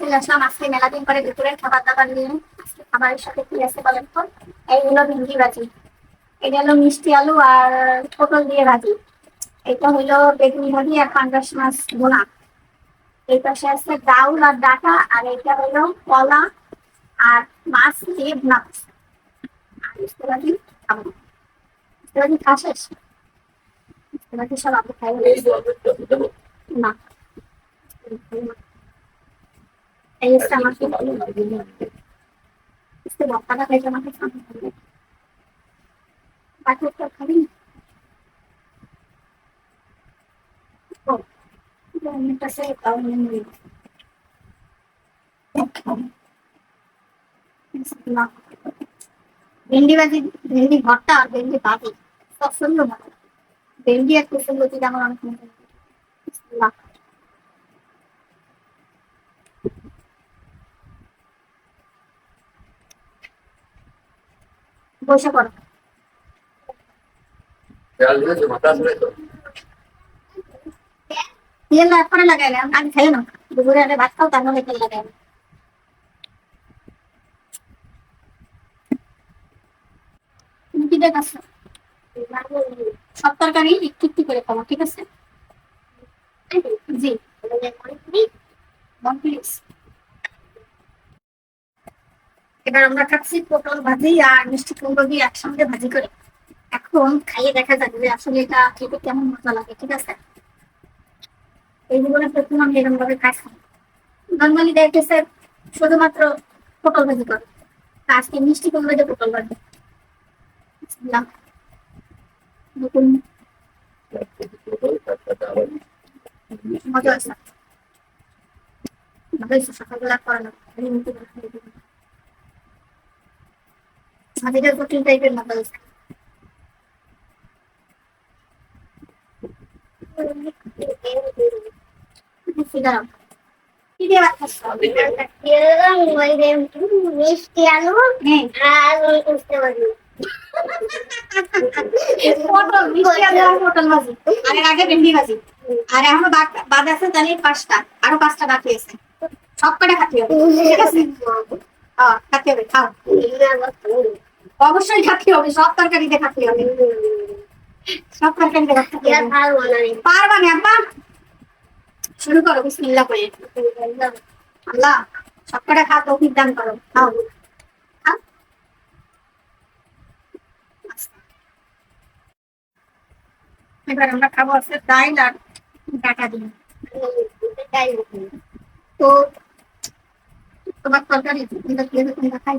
চলে আসলাম আজকে মেলা দিন পরে দুপুরের খাবার দাবার নিয়ে। আজকে খাবারের সাথে কি আছে বলেন তো? এইগুলো ভিন্ডি ভাজি। এটা হলো মিষ্টি আলু আর পটল দিয়ে ভাজি। এটা হলো বেগুন ভাজি আর পাঙ্গাস মাছ ভোনা। এই পাশে আছে ডাউল আর ডাটা আর এটা হলো কলা আর মাছ দিয়ে ভুনা। আর বুঝতে পারি খাব বুঝতে পারি সব আপনি খাই না। এই হচ্ছে আমার বুঝতে বক্তাটা খাইছে আমাকে সামনে খাবে বাকি তো খাবি না ও এটা সে কাউনে নেই ভেন্ডি ভাজি ভেন্ডি ভর্তা আর ভেন্ডি ভাজি সব সুন্দর মতো ভেন্ডি আর কুসুম লতি যেমন অনেক মজা লাগে। বিসমিল্লাহ। বসে পড়ো তেল এরপরে লাগাই না আগে খাই না। দুপুরে আগে ভাত খাও তারপরে তেল লাগাই। না কি দেখাচ্ছ? সব তরকারি একটু একটু করে খাব ঠিক আছে? জি. এবার আমরা খাচ্ছি পটল ভাজি আর মিষ্টি কুমড়ো দিয়ে একসঙ্গে ভাজি করে। এখন খাইয়ে দেখা যাবে যে আসলে এটা খেতে কেমন মজা লাগে, ঠিক আছে? এই জীবনে প্রথম আমি এরকম ভাবে খাইছি নর্মালি দেখতেছে শুধুমাত্র পটল ভাজি করে, আজকে মিষ্টি কুমড়ো দিয়ে পটল ভাজি। মজা আছে। ভালো হয়েছে সকালবেলা করানো প্রোটিন টাইপের খাচ্ছ? মিষ্টি আলু হ্যাঁ। আর পারি পটল মিষ্টি আলু আর পটল ভাজি। আর আগে ভেন্ডি ভাজি। আর এখনও বাক- বাদ আছে তাহলে পাঁচটা। আরও পাঁচটা বাকি আছে। সব কটা খাতে হবে। ঠিক আছে? হ্যাঁ খাতে হবে। খাও। অবশ্যই খাতে হবে সব তরকারিতে খাতে হবে সব তরকারিতে খাতে হবে পারবা না আব্বা শুরু করো বিসমিল্লাহ করে। আল্লাহ সব কটা খা তৌফিক দান করো। খাও। এবার আমরা খাব আছে ডাইল আর ডাটা দিয়ে। তো তোমার তরকারি তোমরা হবে তোমরা খাই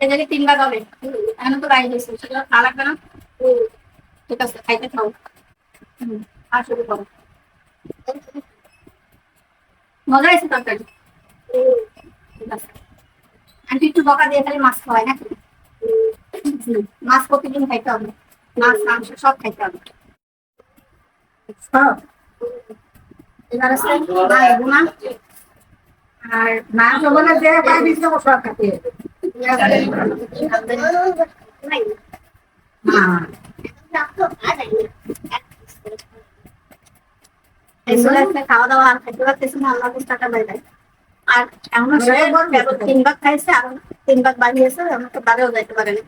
এটা তিনবার হবে এখন তো গাড়ি হয়েছে সেটা ভালো লাগবে না ঠিক আছে খাইতে খাও আর শুরু মজা হয়েছে তরকারি আছে আন্টি একটু বকা দিয়ে খালি মাছ খাওয়াই নাকি মাছ প্রতিদিন খাইতে হবে মাছ মাংস সব খাইতে হবে এবার আছে আর যে খাইতে হবে হ্যাঁ এগুলো একটা খাওয়া দাওয়া আর খেতে পারতেছি না আল্লাহ হাফিজ, টাটা বাই বাই আর এমন তিন ভাগ খাইছে আর তিন ভাগ বাড়িয়েছে আমাকে বাড়িও যাইতে পারে না।